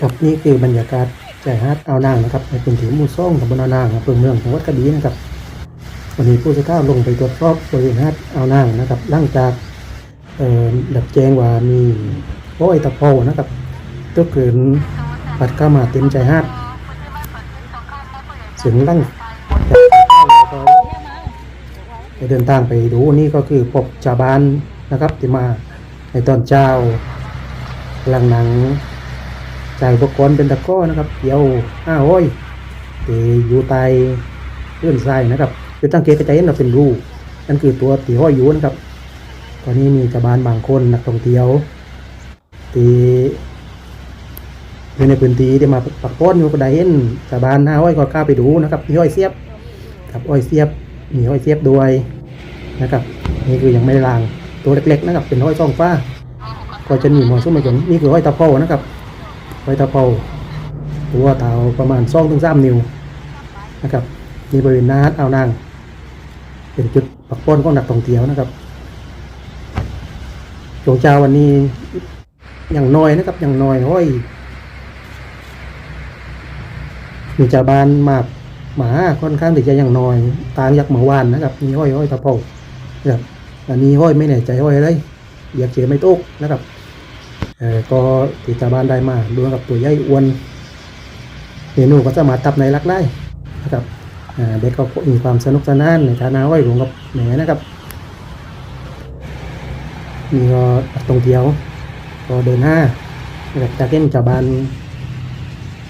ครับนี่คือบรรยากาศใจฮัดเอานางนะครับในพื้นที่มู่ซ่องตำบลเอานางอำเภอเมืองจังหวัดกระบี่นะครับ วันนี้ผู้สื่อข่าวลงไปตรวจสอบบริเวณฮัดเอานางนะครับหลังจากเอ่อดับแจ้งว่ามีโอ้ยตะเภานะครับตัวเกินปัดเข้ามาเต็มใจฮัดเสียงลั่งจากก็ไปเดินทางไปดูนี่ก็คือพบชาวบ้านนะครับที่มาในตอนเช้าหลังหนัง จ่อุปกรณ์เป็นตะก้อนะครับเกี่ยวห้าห้อยที่อยู่ใต้พื้นทรายนะครับคือตั้งเกตกระจายเราเป็นรูนั่นคือตัวตีห้อยอยู่นะครับตอนนี้มีชาวบ้านบางคนนักท่องเที่ยวที่อยู่ในพื้นที่ที่มาปักป้อนอยู่ก็ได้เห็นชาวบ้านห้าห้อยก็กล้าไปดูนะครับมีห้อยเสียบครับห้อยเสียบมีห้อยเสียบด้วยนะครับ นี่คือยังไม่ได้ล้างตัวเล็กๆนะครับเป็นห้อยซ่องฟ้า ก็จะมีหมอซุ้มมาจนนี่คือห้อยตะเภานะครับ ห้อยตะเภาตัวเต่าประมาณสองถึงสามนิ้วนะครับมีบริเวณหน้าอ่าวนาง เป็นจุดปักป้อนของนักท่องเที่ยวนะครับจงเจ้าวันนี้อย่างน้อยนะครับอย่างน้อยห้อยมีชาวบ้านมากหมาค่อนข้างที่จะอย่างน้อยตางยักษ์หมาวานนะครับ มีห้อยห้อยตะเภานะครับอันนี้ห้อยไม่แน่ใจห้อยอะไรอยากเจอไม่ตกนะครับ เอ่อก็ติดชาวบ้านได้มาดูกับตัวใหญ่อ้วนเมนูก็สามารถทับในรักได้นะครับเด็กก็มีความสนุกสนานในการเอาไว้รวมกับแหนนะครับมีก็นักท่องเที่ยวก็เดินหน้านะครับจากเห็นชาวบ้าน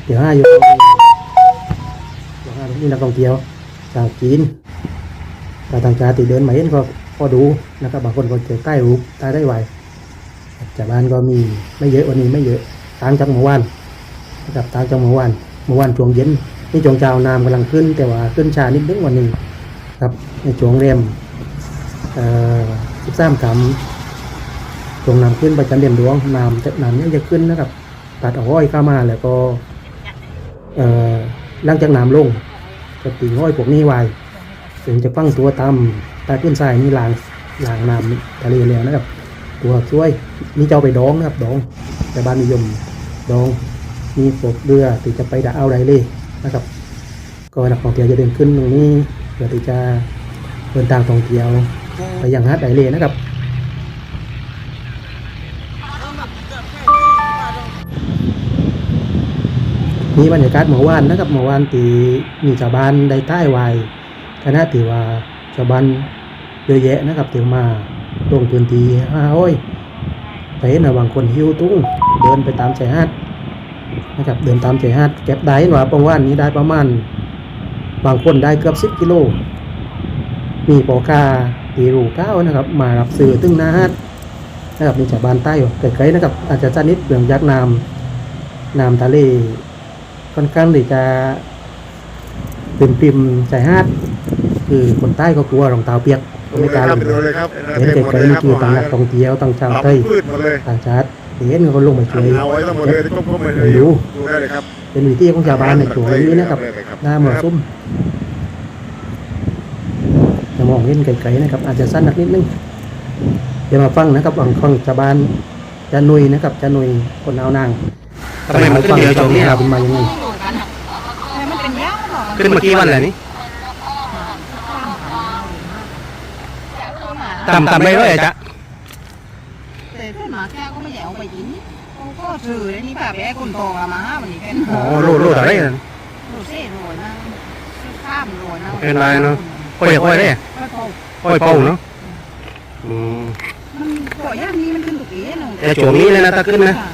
เดี๋ยวห้าอยู่เดี๋ยวห้านี่นักท่องเที่ยวชาวจีนชาวต่างชาติที่เดินมาเห็นก็พอดูนะครับบางคนก็เจอใต้รูปใต้ได้ไหว จากบ้านก็มีไม่เยอะวันนี้ไม่เยอะต่างจากเมื่อวานนะครับต่างจากเมื่อวานเมื่อวานช่วงเย็นนี่ช่วงเช้าน้ำกำลังขึ้น แต่ว่าขึ้นช้านิดนึงวันนี้ครับในช่วงเรียมสิบสามคำช่วงน้ำขึ้นประจันเด่นดวงน้ำจะน้ำยังจะขึ้นนะครับตัดอ้อยเข้ามาแล้วก็เออหลังจากน้ำลงจะตีห้อยพวกนี้ไว้ถึงจะฟังตัวตามใต้พื้นทรายนี่หลางล้างน้ำทะเลแล้วนะครับ ตัวช่วยนี่จะเอาไปดองนะครับดอง แต่บ้านนิยมดอง มีปกเรือที่จะไปดาเอาไรเลยนะครับ ก็นักท่องเที่ยวจะเดินขึ้นตรงนี้เพื่อที่จะเดินทางท่องเที่ยวไปยังฮัดไดเลยนะครับนี่บรรยากาศเมื่อวานนะครับเมื่อวานตีมีชาวบ้านได้ใต้วายคณะที่ว่าชาวบ้านเยอะแยะนะครับที่มา ลงพื้นที่ห้าโอ้ยไปเห็นบางคนหิวตุ้งเดินไปตามชายหาดนะครับเดินตามชายหาดเก็บได้ว่าประมานี้ได้ประมาณ บางคนได้เกือบสิบกิโล มีปอคาตีรูเก้านะครับ มารับซื้อตึ้งนาฮัดนะครับมีชาวบ้านใต้อยู่ไกลๆนะครับ อาจจะสนิทเปลืองยักษ์น้ำน้ำทะเลค่อนข้างที่จะเป็นปิมใจฮาด คือคนใต้ก็กลัวรองเท้าเปียก ก็ไม่กล้าลงไปดูเลยครับเห็นไกลๆนี่คือต่างนักท่องเที่ยวต่างชาวเอาไทยพืชหมดเลยต่างชาติเห็นก็ลงมาช่วยเอาไว้ทั้งหมดเลยก้มๆไปเลยดูดูได้เลยครับเป็นวิธีของชาวบ้านในช่วงนี้นะครับหน้าหมอซุ่มจะมองเห็นไกลๆนะครับ อาจจะสั้นนักนิดนึงเดี๋ยวมาฟังนะครับฟังฟังชาวบ้านจะนุยนะครับจะนุยคนเอานางทำไมมันขึ้นเยอะตรงนี้คครัรับบเป็นมายังไงมันเป็นยาวหรอขึ้นมากี่วันแล้วนี่ ต่ำต่ำไปด้วยจ๊ะแต่ขึ้นมาแค่ก็ไม่อยากเอาไปกินเขาก็ถือแล้วนี่แบบไอ้คนโตมาวันนี้เป็นอ๋อรู้รู้อะไรกันรู้เส้นรวยนะข้ามรวยนะเป็นไรเนอะ ค่อยค่อยเลยค่อยโตค่อยเป่าเนาะอืมมันก่อย่านนี้มันขึ้นตุกี้เนาะแต่ช่วงนี้เลยนะถ้าขึ้นนะ ค่ะ